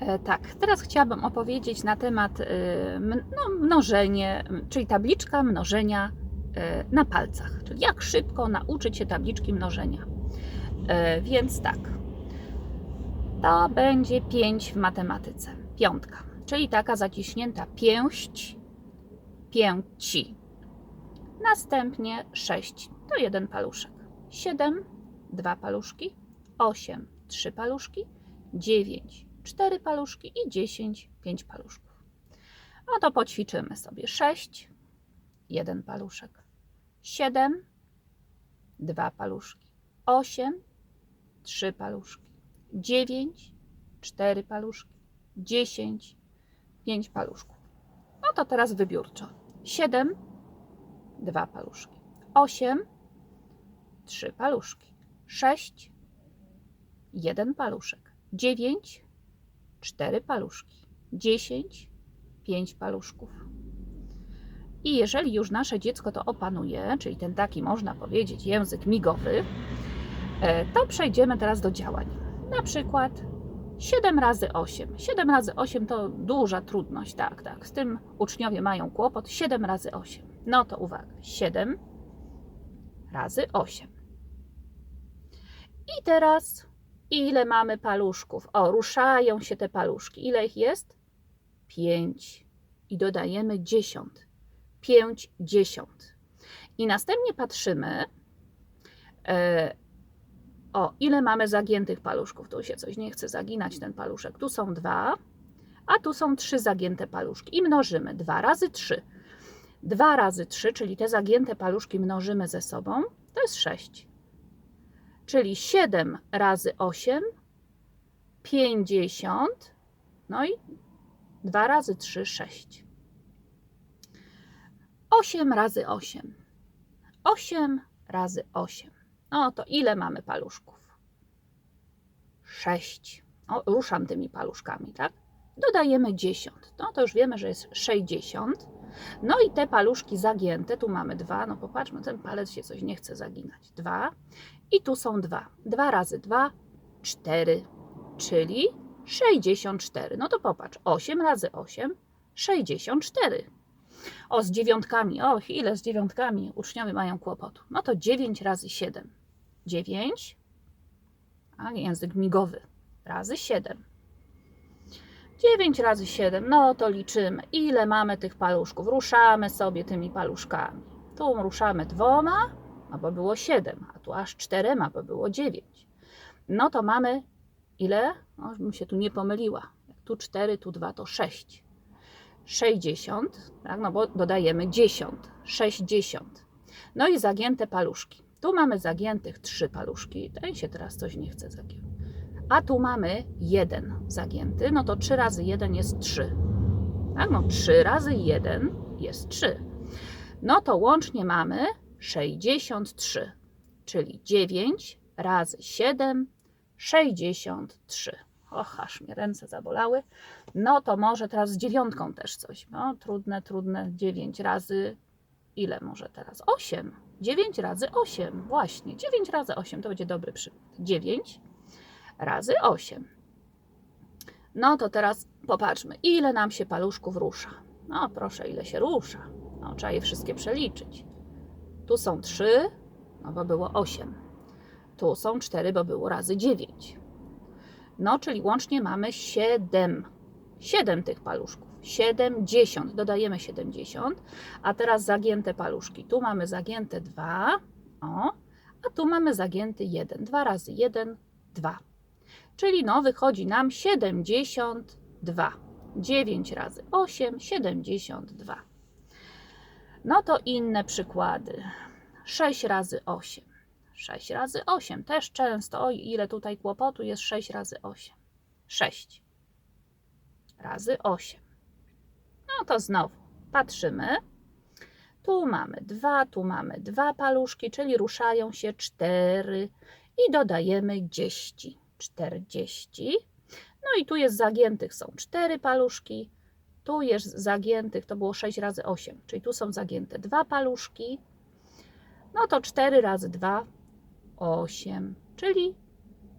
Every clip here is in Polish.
E, Tak, teraz chciałabym opowiedzieć na temat m- no, mnożenie, czyli tabliczka mnożenia e, na palcach, czyli jak szybko nauczyć się tabliczki mnożenia. E, Więc tak, to będzie 5 w matematyce, piątka, czyli taka zaciśnięta pięść, pięci. Następnie 6 to jeden paluszek, 7 dwa paluszki, 8 trzy paluszki, 9 4 paluszki i 10 5 paluszków. No to poćwiczymy sobie 6 1 paluszek, 7 2 paluszki, 8 3 paluszki, 9 4 paluszki, 10 5 paluszków. No to teraz wybiórczo. 7 2 paluszki, 8 3 paluszki, 6 1 paluszek, 9 4 paluszki, 10 5 paluszków. I jeżeli już nasze dziecko to opanuje, czyli ten taki można powiedzieć język migowy, e, to przejdziemy teraz do działań. Na przykład 7 razy 8. 7 razy 8 to duża trudność, tak, tak. Z tym uczniowie mają kłopot. 7 razy 8. No to uwaga. 7 razy 8. I teraz ile mamy paluszków? O, ruszają się te paluszki. Ile ich jest? 5. I dodajemy dziesiąt. 5 dziesiąt. I następnie patrzymy, e, o, ile mamy zagiętych paluszków. Tu się coś nie chce zaginać ten paluszek. Tu są dwa, a tu są trzy zagięte paluszki. I mnożymy 2 razy 3. 2 razy 3, czyli te zagięte paluszki mnożymy ze sobą, to jest 6. Czyli 7 razy 8, 50, no i 2 razy 3, 6. 8 razy 8. 8 razy 8. No to ile mamy paluszków? 6. O, ruszam tymi paluszkami, tak? Dodajemy 10. No to już wiemy, że jest 60. No i te paluszki zagięte, tu mamy dwa, no popatrzmy, ten palec się coś nie chce zaginać. Dwa. I tu są dwa. 2 razy 2, 4, czyli 64. No to popatrz, 8 razy 8, 64. O, z dziewiątkami, och, ile z dziewiątkami uczniowie mają kłopotu. No to 9 razy 7. 9, a język migowy, razy 7. 9 razy 7, no to liczymy, ile mamy tych paluszków. Ruszamy sobie tymi paluszkami. Tu ruszamy dwoma, no bo było 7, a tu aż czterema, bo było 9. No to mamy ile? No, bym się tu nie pomyliła. Tu 4, tu 2, to 6. 60, tak, no bo dodajemy 10, 60. No i zagięte paluszki. Tu mamy zagiętych 3 paluszki. Tutaj się teraz coś nie chce zagiąć. A tu mamy jeden zagięty, no to 3 razy 1 jest 3. Tak, no 3 razy 1 jest 3. No to łącznie mamy 63, czyli 9 razy 7, 63. Och, aż mnie ręce zabolały. No to może teraz z dziewiątką też coś. No, trudne, trudne. 9 razy. Ile może teraz? 8. 9 razy 8. Właśnie. 9 razy 8 to będzie dobry przykład. 9 razy 8. No to teraz popatrzmy, ile nam się paluszków rusza. No proszę, ile się rusza. No, trzeba je wszystkie przeliczyć. Tu są 3, no bo było 8. Tu są 4, bo było razy 9. No, czyli łącznie mamy 7. 7 tych paluszków. 70. Dodajemy 70. A teraz zagięte paluszki. Tu mamy zagięte 2. O, a tu mamy zagięty 1. 2 razy 1, 2. Czyli no, wychodzi nam 72. 9 razy 8, 72. No to inne przykłady. 6 razy 8. 6 razy 8 też często. Oj, ile tutaj kłopotu jest 6 razy 8. 6 razy 8. No to znowu patrzymy. Tu mamy 2, tu mamy 2 paluszki, czyli ruszają się 4 i dodajemy 10. 40. No i tu jest zagiętych są 4 paluszki. Tu jest zagiętych, to było 6 razy 8, czyli tu są zagięte 2 paluszki. No to 4 razy 2, 8, czyli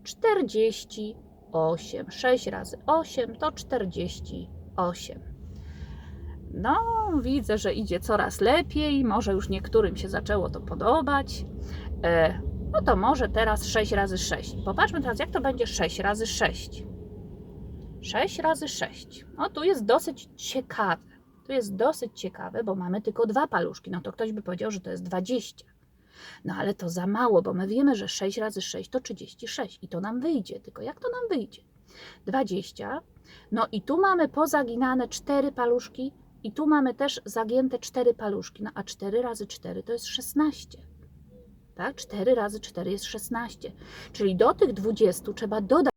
48 8. 6 razy 8 to 48. No, widzę, że idzie coraz lepiej. Może już niektórym się zaczęło to podobać. E, no to może teraz 6 razy 6. Popatrzmy teraz, jak to będzie 6 razy 6. 6 razy 6. No tu jest dosyć ciekawe. Tu jest dosyć ciekawe, bo mamy tylko dwa paluszki. No to ktoś by powiedział, że to jest 20. No ale to za mało, bo my wiemy, że 6 razy 6 to 36 i to nam wyjdzie. Tylko jak to nam wyjdzie? 20. No i tu mamy pozaginane 4 paluszki i tu mamy też zagięte 4 paluszki. No a 4 razy 4 to jest 16. Tak? 4 razy 4 jest 16. Czyli do tych 20 trzeba dodać